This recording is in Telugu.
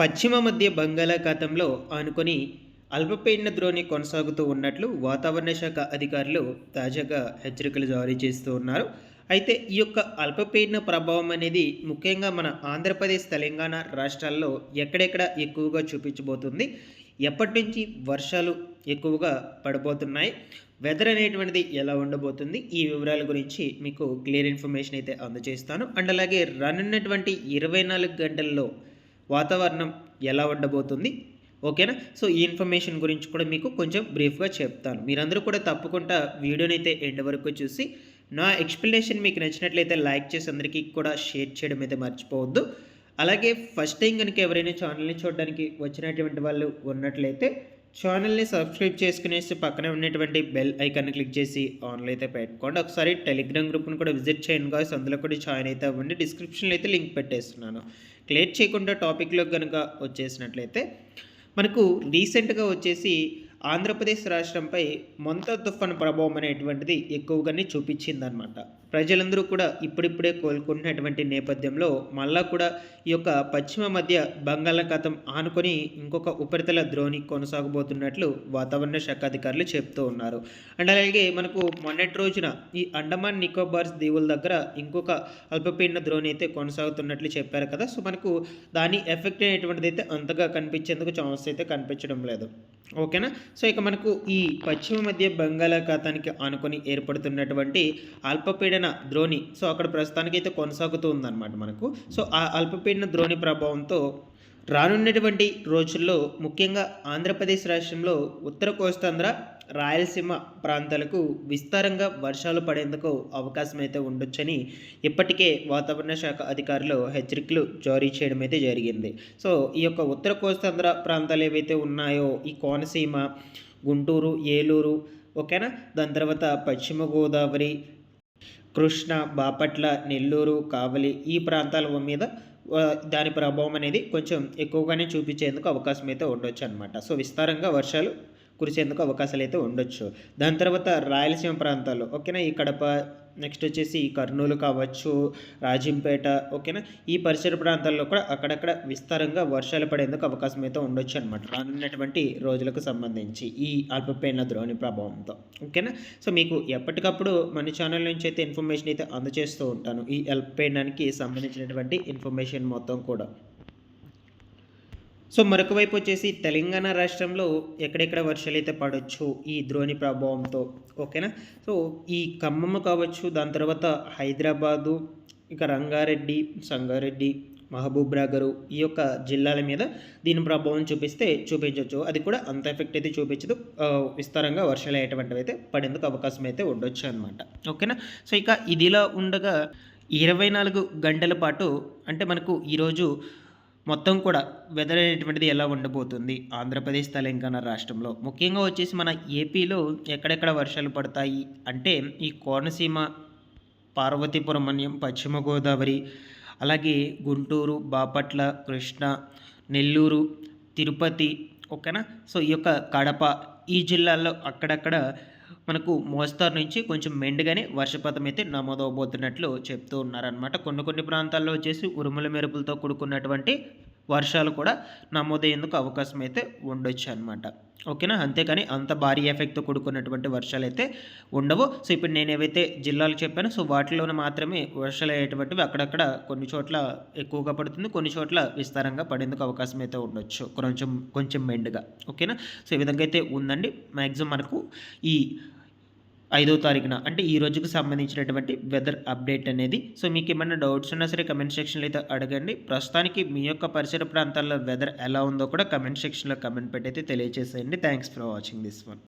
పశ్చిమ మధ్య బంగాళాఖాతంలో ఆనుకొని అల్పపీడన ద్రోణి కొనసాగుతూ ఉన్నట్లు వాతావరణ శాఖ అధికారులు తాజాగా హెచ్చరికలు జారీ చేస్తూ ఉన్నారు. అయితే ఈ యొక్క అల్పపీడన ప్రభావం అనేది ముఖ్యంగా మన ఆంధ్రప్రదేశ్ తెలంగాణ రాష్ట్రాల్లో ఎక్కడెక్కడ ఎక్కువగా చూపించబోతుంది? ఎప్పటి నుంచి వర్షాలు ఎక్కువగా పడబోతున్నాయి వెదర్ అనేటువంటిది ఎలా ఉండబోతుంది? ఈ వివరాల గురించి మీకు క్లియర్ ఇన్ఫర్మేషన్ అయితే అందజేస్తాను. అండ్ అలాగే రానున్నటువంటి ఇరవై నాలుగు గంటల్లో వాతావరణం ఎలా ఉండబోతుంది? ఓకేనా? సో ఈ ఇన్ఫర్మేషన్ గురించి కూడా మీకు కొంచెం బ్రీఫ్గా చెప్తాను. మీరందరూ కూడా తప్పకుండా వీడియోని అయితే ఎండ్ వరకు చూసి నా ఎక్స్ప్లెనేషన్ మీకు నచ్చినట్లయితే లైక్ చేసి అందరికీ కూడా షేర్ చేయడం అయితే మర్చిపోవద్దు. అలాగే ఫస్ట్ టైం కనుక ఎవరైనా ఛానల్ని చూడడానికి వచ్చినటువంటి వాళ్ళు ఉన్నట్లయితే ఛానల్ని సబ్స్క్రైబ్ చేసుకునేసి పక్కనే ఉన్నటువంటి బెల్ ఐకాన్ క్లిక్ చేసి ఆన్లో అయితే పెట్టుకోండి. ఒకసారి టెలిగ్రామ్ గ్రూప్ని కూడా విజిట్ చేయండి కాదు అందులో కూడా జాయిన్ అయితే అవ్వండి. డిస్క్రిప్షన్లో అయితే లింక్ పెట్టేస్తున్నాను. క్లియర్ చేయకుండా టాపిక్లో కనుక వచ్చేసినట్లయితే మనకు రీసెంట్గా వచ్చేసి ఆంధ్రప్రదేశ్ రాష్ట్రంపై మొంత తుఫాన్ ప్రభావం అనేటువంటిది ఎక్కువగానే చూపించిందనమాట ప్రజలందరూ కూడా ఇప్పుడిప్పుడే కోలుకుంటున్నటువంటి నేపథ్యంలో మళ్ళా కూడా ఈ యొక్క పశ్చిమ మధ్య బంగాళాఖాతం ఆనుకొని ఇంకొక ఉపరితల ద్రోణి కొనసాగబోతున్నట్లు వాతావరణ శాఖ అధికారులు చెప్తూ ఉన్నారు. అండ్ అలాగే మనకు మొన్నటి రోజున ఈ అండమాన్ నికోబార్స్ దీవుల దగ్గర ఇంకొక అల్పపీడన ద్రోణి అయితే కొనసాగుతున్నట్లు చెప్పారు కదా. సో మనకు దాని ఎఫెక్ట్ అనేటువంటిది అయితే అంతగా కనిపించేందుకు ఛాన్స్ అయితే కనిపించడం లేదు. ఓకేనా? సో ఇక మనకు ఈ పశ్చిమ మధ్య బంగాళాఖాతానికి ఆనుకొని ఏర్పడుతున్నటువంటి అల్పపీడన ద్రోణి. సో అక్కడ ప్రస్తుతానికి అయితే కొనసాగుతూ ఉందన్నమాట మనకు. సో ఆ అల్పపీడన ద్రోణి ప్రభావంతో రానున్నటువంటి రోజుల్లో ముఖ్యంగా ఆంధ్రప్రదేశ్ రాష్ట్రంలో ఉత్తర కోస్తాంధ్ర రాయలసీమ ప్రాంతాలకు విస్తారంగా వర్షాలు పడేందుకు అవకాశం అయితే ఉండొచ్చని ఇప్పటికే వాతావరణ శాఖ అధికారులు హెచ్చరికలు జారీ చేయడం అయితే జరిగింది. సో ఈ యొక్క ఉత్తర కోస్తాంధ్ర ప్రాంతాలు ఏవైతే ఉన్నాయో ఈ కోనసీమ గుంటూరు ఏలూరు ఓకేనా? దాని తర్వాత పశ్చిమ గోదావరి కృష్ణ బాపట్ల నెల్లూరు కావలి ఈ ప్రాంతాల మీద దాని ప్రభావం అనేది కొంచెం ఎక్కువగానే చూపించేందుకు అవకాశం అయితే ఉండొచ్చు అనమాట సో విస్తారంగా వర్షాలు కురిసేందుకు అవకాశాలు అయితే ఉండొచ్చు. దాని తర్వాత రాయలసీమ ప్రాంతాల్లో ఓకేనా? ఈ కడప నెక్స్ట్ వచ్చేసి కర్నూలు కావచ్చు రాజంపేట ఓకేనా? ఈ పరిసర ప్రాంతాల్లో కూడా అక్కడక్కడ విస్తారంగా వర్షాలు పడేందుకు అవకాశం అయితే ఉండొచ్చు అనమాట రానున్నటువంటి రోజులకు సంబంధించి ఈ అల్పపీడన ద్రోణి ప్రభావంతో ఓకేనా? సో మీకు ఎప్పటికప్పుడు మన ఛానల్ నుంచి అయితే ఇన్ఫర్మేషన్ అయితే అందజేస్తూ ఉంటాను. ఈ అల్పపీడనానికి సంబంధించినటువంటి ఇన్ఫర్మేషన్ మొత్తం కూడా. సో మరొక వైపు వచ్చేసి తెలంగాణ రాష్ట్రంలో ఎక్కడెక్కడ వర్షాలు అయితే పడవచ్చు ఈ ద్రోణి ప్రభావంతో ఓకేనా? సో ఈ ఖమ్మం కావచ్చు దాని తర్వాత హైదరాబాదు ఇక రంగారెడ్డి సంగారెడ్డి మహబూబ్ నగరు ఈ యొక్క జిల్లాల మీద దీని ప్రభావం చూపిస్తే చూపించవచ్చు అది కూడా అంత ఎఫెక్ట్ అయితే చూపించదు. విస్తారంగా వర్షాలు అయ్యేటువంటివి అయితే పడేందుకు అవకాశం అయితే ఉండొచ్చు అనమాట ఓకేనా? సో ఇక ఇదిలా ఉండగా ఇరవై నాలుగు గంటల పాటు అంటే మనకు ఈరోజు మొత్తం కూడా వెదర్ అనేటువంటిది ఎలా ఉండబోతుంది? ఆంధ్రప్రదేశ్ తెలంగాణ రాష్ట్రంలో. ముఖ్యంగా వచ్చేసి మన ఏపీలో ఎక్కడెక్కడ వర్షాలు పడతాయి అంటే ఈ కోనసీమ పార్వతీపురం అన్యం పశ్చిమ గోదావరి అలాగే గుంటూరు బాపట్ల కృష్ణ నెల్లూరు తిరుపతి ఓకేనా? సో ఈ యొక్క కడప ఈ జిల్లాల్లో అక్కడక్కడ మనకు మోస్తారు నుంచి కొంచెం మెండుగానే వర్షపాతం అయితే నమోదవబోతున్నట్లు చెప్తూ ఉన్నారనమాట కొన్ని కొన్ని ప్రాంతాల్లో వచ్చేసి ఉరుముల మెరుపులతో కూడుకున్నటువంటి వర్షాలు కూడా నమోదయ్యేందుకు అవకాశం అయితే ఉండొచ్చు అనమాట ఓకేనా? అంతేకాని అంత భారీ ఎఫెక్ట్తో కూడుకున్నటువంటి వర్షాలు అయితే ఉండవు. సో ఇప్పుడు నేను ఏవైతే జిల్లాలు చెప్పానో సో వాటిలోనే మాత్రమే వర్షాలు అయ్యేటువంటివి అక్కడక్కడ కొన్ని చోట్ల ఎక్కువగా పడుతుంది. కొన్ని చోట్ల విస్తారంగా పడేందుకు అవకాశం అయితే ఉండొచ్చు. కొంచెం కొంచెం మెండుగా. ఓకేనా? సో ఈ విధంగా అయితే ఉందండి. మ్యాక్సిమం మనకు ఈ ఐదో తారీఖున. అంటే ఈ రోజుకు సంబంధించినటువంటి వెదర్ అప్డేట్ అనేది. సో మీకు ఏమైనా డౌట్స్ ఉన్నా సరే కమెంట్ సెక్షన్లో అయితే అడగండి. ప్రస్తుతానికి మీ యొక్క పరిసర ప్రాంతాల్లో వెదర్ ఎలా ఉందో కూడా కమెంట్ సెక్షన్లో కమెంట్ పెట్టి అయితే తెలియజేసేయండి thanks for watching this one